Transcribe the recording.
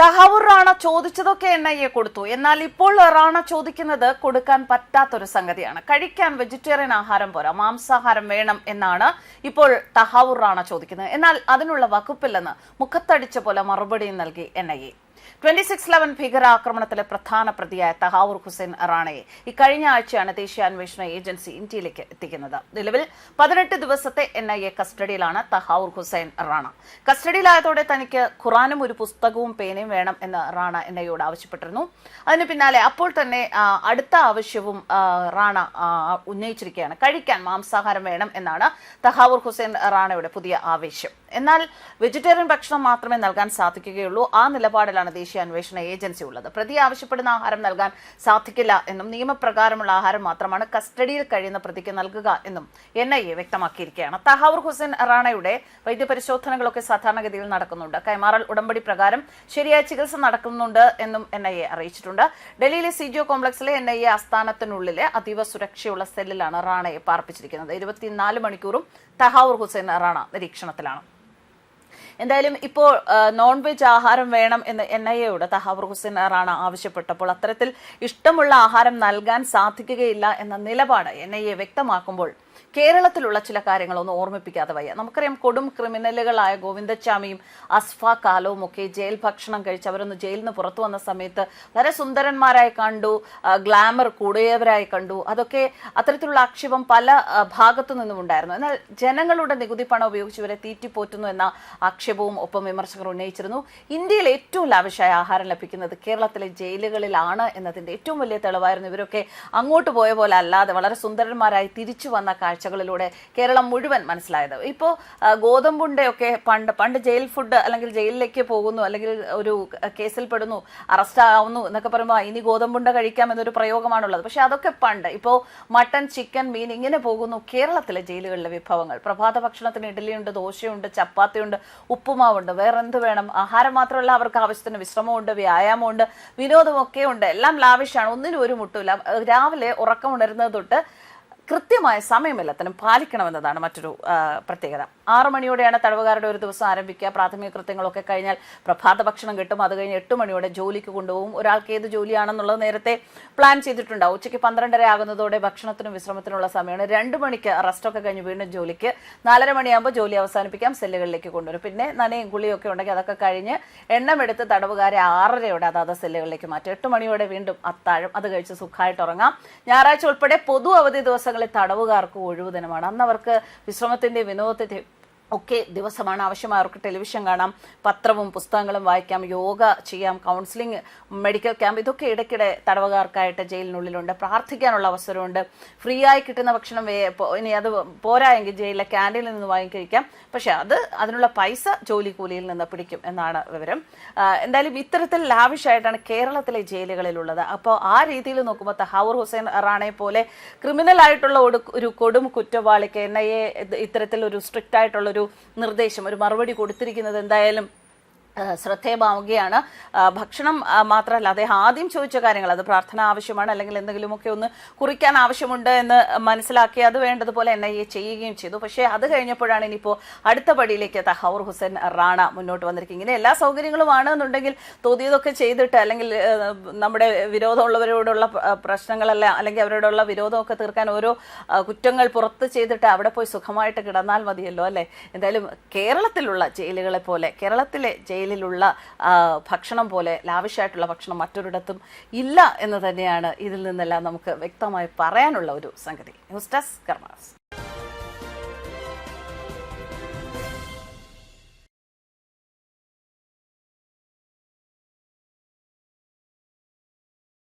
തഹവൂർ റാണ ചോദിച്ചതൊക്കെ N I A കൊടുത്തു. എന്നാൽ ഇപ്പോൾ റാണ ചോദിക്കുന്നത് കൊടുക്കാൻ പറ്റാത്തൊരു സംഗതിയാണ്. കഴിക്കാൻ വെജിറ്റേറിയൻ ആഹാരം പോരാ മാംസാഹാരം വേണം എന്നാണ് ഇപ്പോൾ തഹാവൂർ റാണ ചോദിക്കുന്നത്. എന്നാൽ അതിനുള്ള വകുപ്പില്ലെന്ന് മുഖത്തടിച്ച പോലെ മറുപടിയും നൽകി N I A. Twenty six eleven ഭീകരാക്രമണത്തിലെ പ്രധാന പ്രതിയായ തഹാവൂർ ഹുസൈൻ റാണയെ ഇക്കഴിഞ്ഞ ആഴ്ചയാണ് ദേശീയ അന്വേഷണ ഏജൻസി ഇന്ത്യയിലേക്ക് എത്തിക്കുന്നത്. നിലവിൽ പതിനെട്ട് ദിവസത്തെ എൻ ഐ എ കസ്റ്റഡിയിലാണ് തഹാവൂർ ഹുസൈൻ റാണ. കസ്റ്റഡിയിലായതോടെ തനിക്ക് ഖുറാനും ഒരു പുസ്തകവും പേനയും വേണം എന്ന് റാണ എൻ ഐയോട് ആവശ്യപ്പെട്ടിരുന്നു. അതിന് പിന്നാലെ അപ്പോൾ തന്നെ അടുത്ത ആവശ്യവും റാണ ഉന്നയിച്ചിരിക്കുകയാണ്. കഴിക്കാൻ മാംസാഹാരം വേണം എന്നാണ് തഹാവൂർ ഹുസൈൻ റാണയുടെ പുതിയ ആവശ്യം എന്നാൽ വെജിറ്റേറിയൻ ഭക്ഷണം മാത്രമേ നൽകാൻ സാധിക്കുകയുള്ളൂ. ആ നിലപാടിലാണ് ദേശീയ അന്വേഷണ ഏജൻസി ഉള്ളത്. പ്രതി ആവശ്യപ്പെടുന്ന ആഹാരം നൽകാൻ സാധിക്കില്ല എന്നും നിയമപ്രകാരമുള്ള ആഹാരം മാത്രമാണ് കസ്റ്റഡിയിൽ കഴിയുന്ന പ്രതിക്ക് നൽകുക എന്നും എൻ ഐ എ വ്യക്തമാക്കിയിരിക്കുകയാണ്. തഹാവൂർ ഹുസൈൻ റാണയുടെ വൈദ്യപരിശോധനകളൊക്കെ സാധാരണഗതിയിൽ നടക്കുന്നുണ്ട്. കൈമാറൽ ഉടമ്പടി പ്രകാരം ശരിയായ ചികിത്സ നടക്കുന്നുണ്ട് എന്നും എൻ ഐ എ അറിയിച്ചിട്ടുണ്ട്. ഡൽഹിയിലെ സിജിഒ കോംപ്ലക്സിലെ എൻ ഐ എ ആസ്ഥാനത്തിനുള്ളിലെ അതീവ സുരക്ഷയുള്ള സെല്ലിലാണ് റാണയെ പാർപ്പിച്ചിരിക്കുന്നത്. ഇരുപത്തിനാല് മണിക്കൂറും തഹാവൂർ ഹുസൈൻ റാണ നിരീക്ഷണത്തിലാണ്. എന്തായാലും ഇപ്പോൾ നോൺ വെജ് ആഹാരം വേണം എന്ന് എൻ ഐ എയോട് തഹാബുർ ഹുസൈൻ റാണ ആവശ്യപ്പെട്ടപ്പോൾ അത്തരത്തിൽ ഇഷ്ടമുള്ള ആഹാരം നൽകാൻ സാധിക്കുകയില്ല എന്ന നിലപാട് എൻ ഐ എ വ്യക്തമാക്കുമ്പോൾ കേരളത്തിലുള്ള ചില കാര്യങ്ങളൊന്നും ഓർമ്മിപ്പിക്കാതെ വയ്യ. നമുക്കറിയാം കൊടും ക്രിമിനലുകളായ ഗോവിന്ദച്ചാമിയും അസ്ഫ കാലവും ഒക്കെ ജയിൽ ഭക്ഷണം കഴിച്ച് അവരൊന്ന് ജയിലിൽ നിന്ന് പുറത്തു വന്ന സമയത്ത് വളരെ സുന്ദരന്മാരായി കണ്ടു ഗ്ലാമർ കൂടിയവരായി കണ്ടു. അതൊക്കെ അത്തരത്തിലുള്ള ആക്ഷേപം പല ഭാഗത്തു നിന്നും ഉണ്ടായിരുന്നു എന്നാൽ ജനങ്ങളുടെ നികുതി പണം ഉപയോഗിച്ച് ഇവരെ തീറ്റിപ്പോറ്റുന്നു എന്ന ആക്ഷേപവും ഒപ്പം വിമർശകർ ഉന്നയിച്ചിരുന്നു. ഇന്ത്യയിൽ ഏറ്റവും ലാവിഷായ ആഹാരം ലഭിക്കുന്നത് കേരളത്തിലെ ജയിലുകളിലാണ് എന്നതിന്റെ ഏറ്റവും വലിയ തെളിവായിരുന്നു. ഇവരൊക്കെ അങ്ങോട്ട് പോയ പോലെ അല്ലാതെ വളരെ സുന്ദരന്മാരായി തിരിച്ചു വന്ന കാഴ്ചകളിലൂടെ കേരളം മുഴുവൻ മനസ്സിലായത്. ഇപ്പോൾ ഗോതമ്പുണ്ട ഒക്കെ പണ്ട് പണ്ട് ജയിൽ ഫുഡ് അല്ലെങ്കിൽ ജയിലിലേക്ക് പോകുന്നു അല്ലെങ്കിൽ ഒരു കേസിൽ പെടുന്നു അറസ്റ്റ് ആവുന്നു എന്നൊക്കെ പറയുമ്പോൾ ഇനി ഗോതമ്പുണ്ട കഴിക്കാം എന്നൊരു പ്രയോഗമാണുള്ളത്. പക്ഷേ അതൊക്കെ പണ്ട്. ഇപ്പോൾ മട്ടൺ ചിക്കൻ മീൻ ഇങ്ങനെ പോകുന്നു കേരളത്തിലെ ജയിലുകളിലെ വിഭവങ്ങൾ. പ്രഭാത ഭക്ഷണത്തിന് ഇഡ്ഡലിയുണ്ട് ദോശയുണ്ട് ചപ്പാത്തിയുണ്ട് ഉപ്പുമാവുണ്ട്. വേറെ എന്ത് വേണം? ആഹാരം മാത്രമല്ല അവർക്ക് ആവശ്യത്തിന് വിശ്രമമുണ്ട് വ്യായാമമുണ്ട് വിനോദമൊക്കെ ഉണ്ട് എല്ലാം ലാവിഷാണ്. ഒന്നിനും ഒരു മുട്ടില്ല രാവിലെ ഉറക്കം ഉണരുന്നത് തൊട്ട് കൃത്യമായ സമയം എല്ലാത്തിനും പാലിക്കണമെന്നതാണ് മറ്റൊരു പ്രത്യേകത. ആറു മണിയോടെയാണ് തടവുകാരുടെ ഒരു ദിവസം ആരംഭിക്കുക. പ്രാഥമിക കൃത്യങ്ങളൊക്കെ കഴിഞ്ഞാൽ പ്രഭാത ഭക്ഷണം കിട്ടും. അത് കഴിഞ്ഞ് എട്ട് മണിയോടെ ജോലിക്ക് കൊണ്ടുപോകും. ഒരാൾക്ക് ഏത് ജോലിയാണെന്നുള്ളത് നേരത്തെ പ്ലാൻ ചെയ്തിട്ടുണ്ടാവും. ഉച്ചയ്ക്ക് പന്ത്രണ്ടര ആകുന്നതോടെ ഭക്ഷണത്തിനും വിശ്രമത്തിനുള്ള സമയമാണ്. രണ്ട് മണിക്ക് റെസ്റ്റൊക്കെ കഴിഞ്ഞ് വീണ്ടും ജോലിക്ക്. നാലര മണിയാകുമ്പോൾ ജോലി അവസാനിപ്പിക്കാം. സെല്ലുകളിലേക്ക് കൊണ്ടുവരും. പിന്നെ നനയും കുളിയൊക്കെ ഉണ്ടെങ്കിൽ അതൊക്കെ കഴിഞ്ഞ് എണ്ണമെടുത്ത് തടവുകാരെ ആറരയോടെ അതാത് സെല്ലുകളിലേക്ക് മാറ്റും. എട്ട് മണിയോടെ വീണ്ടും അത്താഴം. അത് കഴിച്ച് സുഖമായിട്ട് ഉറങ്ങാം. ഞായറാഴ്ച ഉൾപ്പെടെ പൊതു അവധി ദിവസങ്ങളിൽ തടവുകാർക്ക് ഒഴിവു ദിനമാണ്. അന്ന് അവർക്ക് വിശ്രമത്തിന്റെ വിനോദത്തിന്റെ ഒക്കെ ദിവസമാണ്. ആവശ്യമായ അവർക്ക് ടെലിവിഷൻ കാണാം പത്രവും പുസ്തകങ്ങളും വായിക്കാം യോഗ ചെയ്യാം കൗൺസിലിംഗ് മെഡിക്കൽ ക്യാമ്പ് ഇതൊക്കെ ഇടയ്ക്കിടെ തടവുകാർക്കായിട്ട് ജയിലിനുള്ളിലുണ്ട്. പ്രാർത്ഥിക്കാനുള്ള അവസരമുണ്ട്. ഫ്രീ ആയി കിട്ടുന്ന ഭക്ഷണം ഇനി അത് പോരായെങ്കിൽ ജയിലിലെ ക്യാന്റീനിൽ നിന്ന് വാങ്ങി പക്ഷേ അത് അതിനുള്ള പൈസ ജോലി കൂലിയിൽ നിന്ന് പിടിക്കും എന്നാണ് വിവരം. എന്തായാലും ഇത്തരത്തിൽ ലാവിഷായിട്ടാണ് കേരളത്തിലെ ജയിലുകളിലുള്ളത്. അപ്പോൾ ആ രീതിയിൽ നോക്കുമ്പോൾ തഹാവൂർ ഹുസൈൻ റാണെ പോലെ ക്രിമിനൽ ആയിട്ടുള്ള ഒരു- കൊടും കുറ്റവാളിക്ക് എൻ ഐ എ ഇത്തരത്തിൽ ഒരു സ്ട്രിക്റ്റ് ആയിട്ടുള്ള നിർദ്ദേശം ഒരു മറുപടി കൊടുത്തിരിക്കുന്നത് എന്തായാലും ശ്രദ്ധേയമാവുകയാണ്. ഭക്ഷണം മാത്രമല്ല അദ്ദേഹം ആദ്യം ചോദിച്ച കാര്യങ്ങൾ അത് പ്രാർത്ഥന ആവശ്യമാണ് അല്ലെങ്കിൽ എന്തെങ്കിലുമൊക്കെ ഒന്ന് കുറിക്കാൻ ആവശ്യമുണ്ട് എന്ന് മനസ്സിലാക്കി അത് വേണ്ടതുപോലെ എൻ ഐ എ ചെയ്യുകയും ചെയ്തു. പക്ഷേ അത് കഴിഞ്ഞപ്പോഴാണ് ഇനിയിപ്പോൾ അടുത്ത പടിയിലേക്ക് തഹൂർ ഹുസൈൻ റാണ മുന്നോട്ട് വന്നിരിക്കുന്നത്. ഇങ്ങനെ എല്ലാ സൗകര്യങ്ങളുമാണ് എന്നുണ്ടെങ്കിൽ തോന്നിയതൊക്കെ ചെയ്തിട്ട് അല്ലെങ്കിൽ നമ്മുടെ വിരോധമുള്ളവരോടുള്ള പ്രശ്നങ്ങളല്ല അല്ലെങ്കിൽ അവരോടുള്ള വിരോധമൊക്കെ തീർക്കാൻ ഓരോ കുറ്റങ്ങൾ പുറത്ത് ചെയ്തിട്ട് അവിടെ പോയി സുഖമായിട്ട് കിടന്നാൽ മതിയല്ലോ അല്ലേ? എന്തായാലും കേരളത്തിലുള്ള ജയിലുകളെ പോലെ കേരളത്തിലെ ജയിലിലുള്ള ആ, ഭക്ഷണം പോലെ ലാവിഷായിട്ടുള്ള ഭക്ഷണം മറ്റൊരിടത്തും ഇല്ല എന്ന് തന്നെയാണ് ഇതിൽ നിന്നെല്ലാം നമുക്ക് വ്യക്തമായി പറയാനുള്ള ഒരു സംഗതി. News desk karmas